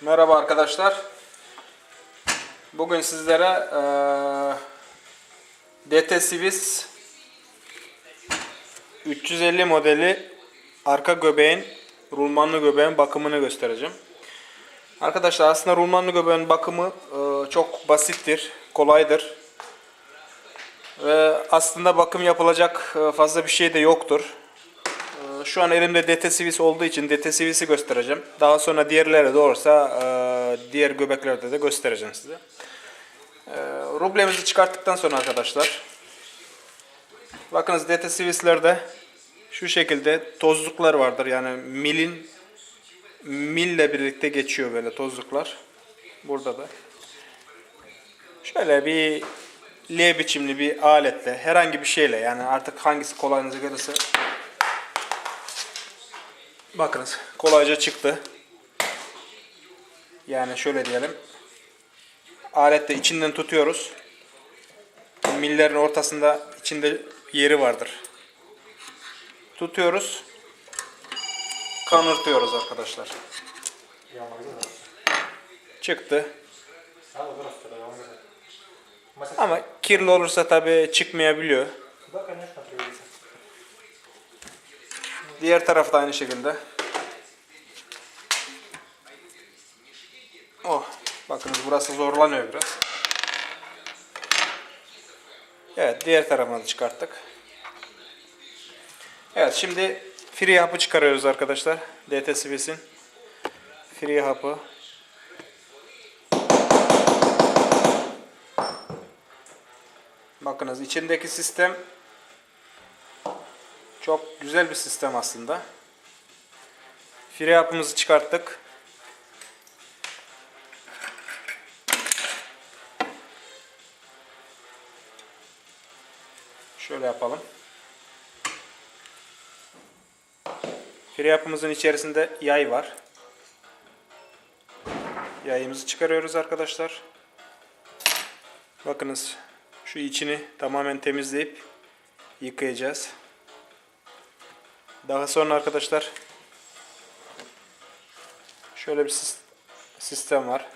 Merhaba arkadaşlar. Bugün sizlere eee DT Swiss 350 modeli arka göbeğin rulmanlı göbeğin bakımını göstereceğim. Arkadaşlar aslında rulmanlı göbeğin bakımı eee, çok basittir, kolaydır. Ve aslında bakım yapılacak eee, fazla bir şey de yoktur. Şu an elimde DT Swiss olduğu için DT Swiss'i göstereceğim. Daha sonra diğerleri de olursa e, diğer göbeklerde de göstereceğim size. Ee, Rublemizi çıkarttıktan sonra arkadaşlar bakınız DT Swiss'lerde şu şekilde tozluklar vardır. Yani milin mille birlikte geçiyor böyle tozluklar. Burada da. Şöyle bir L biçimli bir aletle herhangi bir şeyle yani artık hangisi kolayınıza gelirse Bakınız kolayca çıktı. Yani şöyle diyelim. Aletle içinden tutuyoruz. Millerin ortasında içinde yeri vardır. Tutuyoruz. Kanırtıyoruz arkadaşlar. Çıktı. Ama kirli olursa tabi çıkmayabiliyor. Diğer tarafta aynı şekilde. Oh, bakınız burası zorlanıyor biraz. Evet, diğer tarafını da çıkarttık. Evet, şimdi free hapı çıkarıyoruz arkadaşlar. DT Swiss'in free hapı. Bakınız içindeki sistem çok güzel bir sistem aslında. Fire yapımızı çıkarttık. Şöyle yapalım. Fire yapımızın içerisinde yay var. Yayımızı çıkarıyoruz arkadaşlar. Bakınız şu içini tamamen temizleyip yıkayacağız. Daha sonra arkadaşlar şöyle bir sis- sistem var.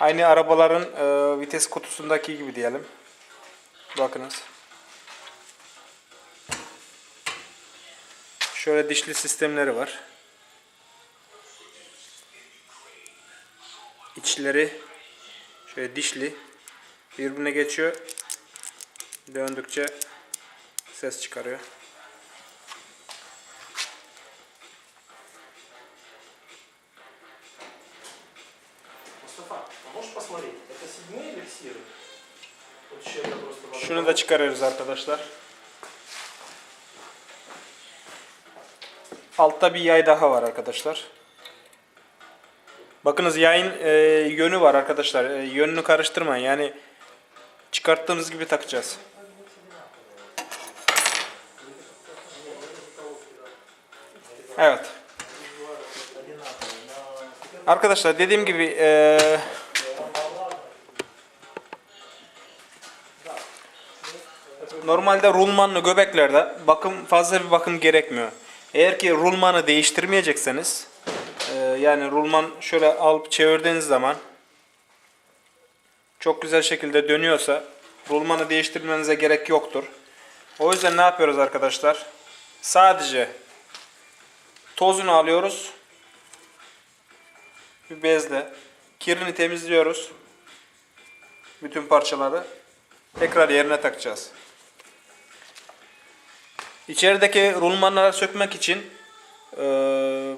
Aynı arabaların e, vites kutusundaki gibi diyelim. Bakınız. Şöyle dişli sistemleri var. İçleri şöyle dişli birbirine geçiyor. Döndükçe ses çıkarıyor. Şunu da çıkarıyoruz arkadaşlar. Altta bir yay daha var arkadaşlar. Bakınız yayın e, yönü var arkadaşlar. E, yönünü karıştırmayın. Yani çıkarttığımız gibi takacağız. Evet. Arkadaşlar dediğim gibi e, Normalde rulmanlı göbeklerde bakım fazla bir bakım gerekmiyor. Eğer ki rulmanı değiştirmeyecekseniz e, yani rulman şöyle alıp çevirdiğiniz zaman çok güzel şekilde dönüyorsa rulmanı değiştirmenize gerek yoktur. O yüzden ne yapıyoruz arkadaşlar? Sadece tozunu alıyoruz. Bir bezle kirini temizliyoruz. Bütün parçaları tekrar yerine takacağız. İçerideki rulmanları sökmek için eee,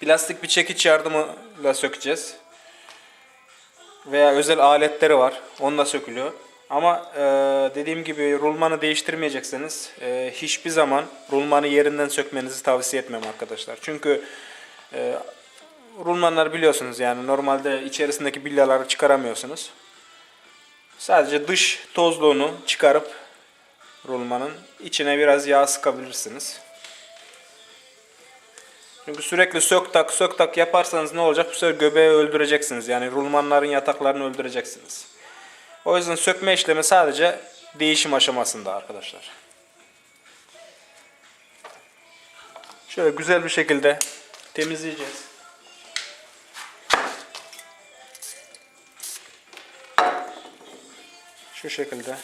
plastik bir çekiç yardımıyla sökeceğiz. Veya özel aletleri var. Onunla sökülüyor. Ama eee, dediğim gibi rulmanı değiştirmeyecekseniz eee, hiçbir zaman rulmanı yerinden sökmenizi tavsiye etmem arkadaşlar. Çünkü eee rulmanlar biliyorsunuz yani normalde içerisindeki bilyaları çıkaramıyorsunuz. Sadece dış tozluğunu çıkarıp rulmanın içine biraz yağ sıkabilirsiniz. Çünkü sürekli sök tak sök tak yaparsanız ne olacak? Bu sefer göbeği öldüreceksiniz. Yani rulmanların yataklarını öldüreceksiniz. O yüzden sökme işlemi sadece değişim aşamasında arkadaşlar. Şöyle güzel bir şekilde temizleyeceğiz. Şu şekilde.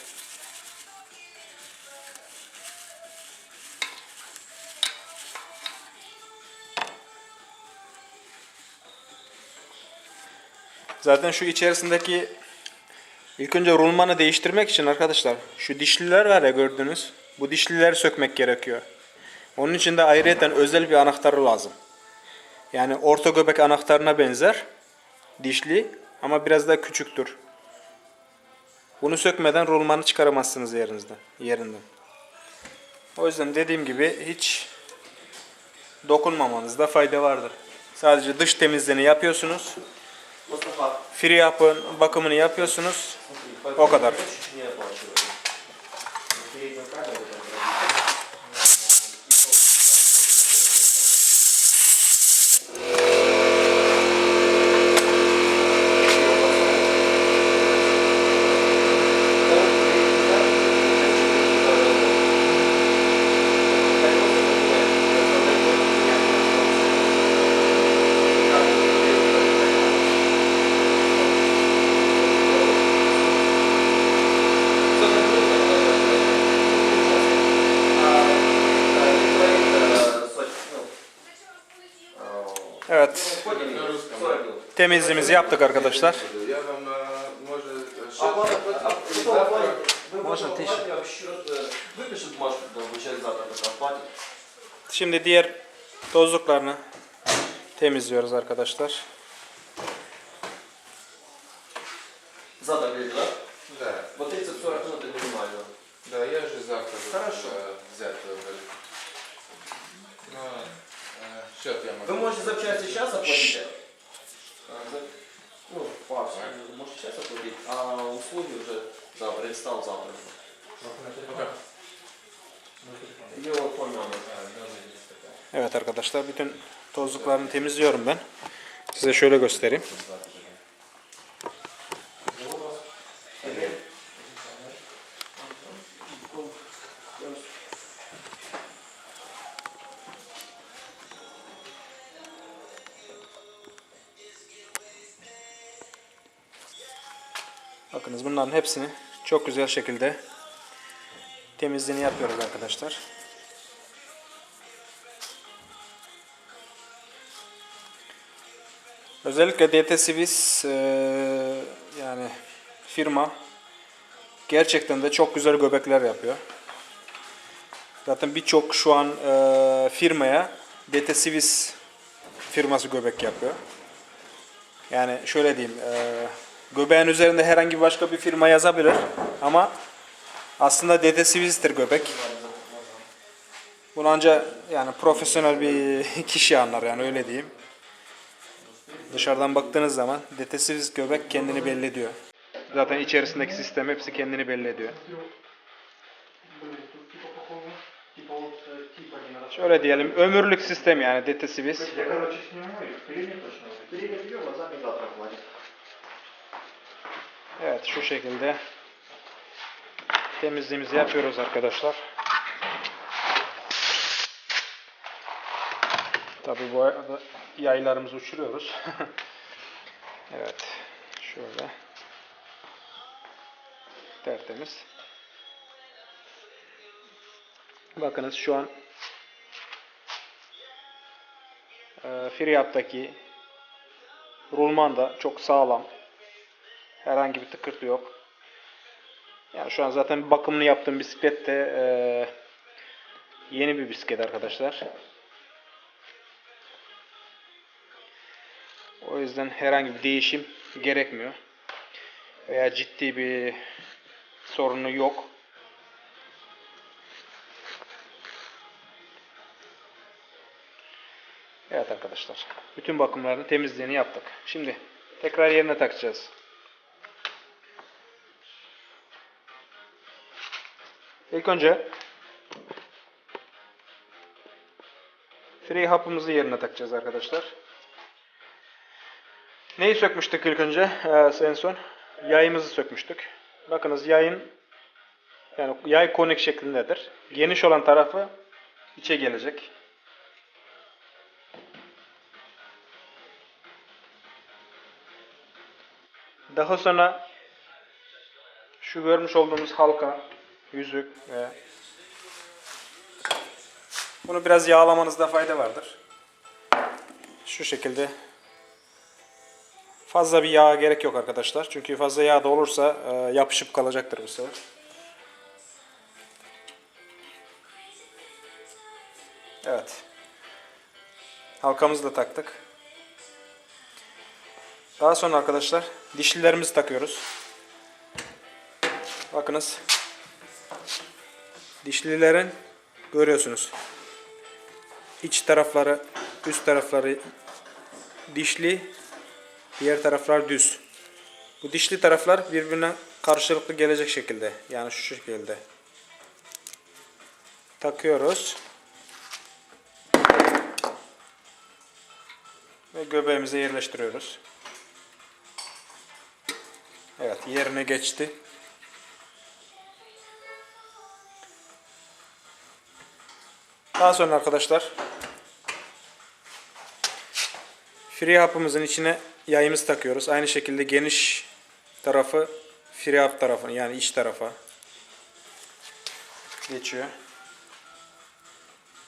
Zaten şu içerisindeki ilk önce rulmanı değiştirmek için arkadaşlar şu dişliler var ya gördünüz. Bu dişlileri sökmek gerekiyor. Onun için de ayrıyeten özel bir anahtarı lazım. Yani orta göbek anahtarına benzer. Dişli ama biraz daha küçüktür. Bunu sökmeden rulmanı çıkaramazsınız yerinizden, yerinden. O yüzden dediğim gibi hiç dokunmamanızda fayda vardır. Sadece dış temizliğini yapıyorsunuz. Free up'ın bakımını yapıyorsunuz. O kadar. через завтра это оплатит. Şimdi diğer tozluklarını temizliyoruz arkadaşlar. Завтра говорите, да? Да, Вот 30-40 минут это минимально. да, я же завтра буду, Хорошо. э, взять его. Но э, счет я могу. Вы можете запчасти сейчас оплатить? А, за- Ну, папа, вы можете сейчас оплатить, а услуги уже, да, предстал завтра. Your phone number. Evet arkadaşlar bütün tozluklarını temizliyorum ben. Size şöyle göstereyim. Bunların hepsini çok güzel şekilde temizliğini yapıyoruz arkadaşlar. Özellikle DT Swiss eee, yani firma gerçekten de çok güzel göbekler yapıyor. Zaten birçok şu an eee, firmaya DT Swiss firması göbek yapıyor. Yani şöyle diyeyim, eee, göbeğin üzerinde herhangi başka bir firma yazabilir ama aslında DT Swiss'tir göbek. Bunu ancak yani profesyonel bir kişi anlar yani öyle diyeyim. Dışarıdan baktığınız zaman detesiz göbek kendini belli ediyor. Zaten içerisindeki sistem hepsi kendini belli ediyor. Şöyle diyelim ömürlük sistem yani detesiviz. Evet şu şekilde temizliğimizi yapıyoruz arkadaşlar. Tabii bu arada yaylarımızı uçuruyoruz. evet. Şöyle. Tertemiz. Bakınız şu an e, Firyat'taki rulman da çok sağlam. Herhangi bir tıkırtı yok. Yani şu an zaten bakımını yaptığım bisiklet de e, yeni bir bisiklet arkadaşlar. O yüzden herhangi bir değişim gerekmiyor. Veya ciddi bir sorunu yok. Evet arkadaşlar. Bütün bakımlarını temizliğini yaptık. Şimdi tekrar yerine takacağız. İlk önce free hapımızı yerine takacağız arkadaşlar. Neyi sökmüştük ilk önce? Ee, en son yayımızı sökmüştük. Bakınız yayın yani yay konik şeklindedir. Geniş olan tarafı içe gelecek. Daha sonra şu görmüş olduğumuz halka yüzük ve bunu biraz yağlamanızda fayda vardır. Şu şekilde fazla bir yağ gerek yok arkadaşlar. Çünkü fazla yağ da olursa e, yapışıp kalacaktır bu sefer. Evet. Halkamızı da taktık. Daha sonra arkadaşlar dişlilerimizi takıyoruz. Bakınız. Dişlilerin görüyorsunuz. İç tarafları, üst tarafları dişli, diğer taraflar düz. Bu dişli taraflar birbirine karşılıklı gelecek şekilde. Yani şu şekilde. Takıyoruz. Ve göbeğimize yerleştiriyoruz. Evet yerine geçti. Daha sonra arkadaşlar free hapımızın içine yayımızı takıyoruz. Aynı şekilde geniş tarafı free hap tarafına yani iç tarafa geçiyor.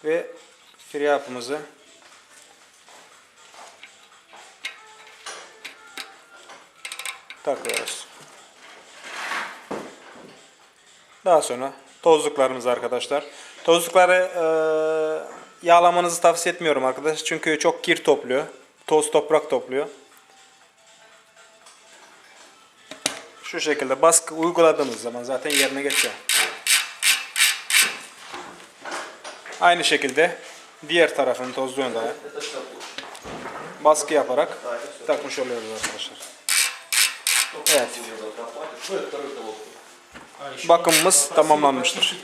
Ve free hapımızı takıyoruz. Daha sonra tozluklarımız arkadaşlar. Tozlukları e, yağlamanızı tavsiye etmiyorum arkadaş. Çünkü çok kir topluyor. Toz toprak topluyor. Şu şekilde baskı uyguladığımız zaman zaten yerine geçiyor. Aynı şekilde diğer tarafın tozluğunu baskı yaparak takmış oluyoruz arkadaşlar. Evet. Bakımımız tamamlanmıştır.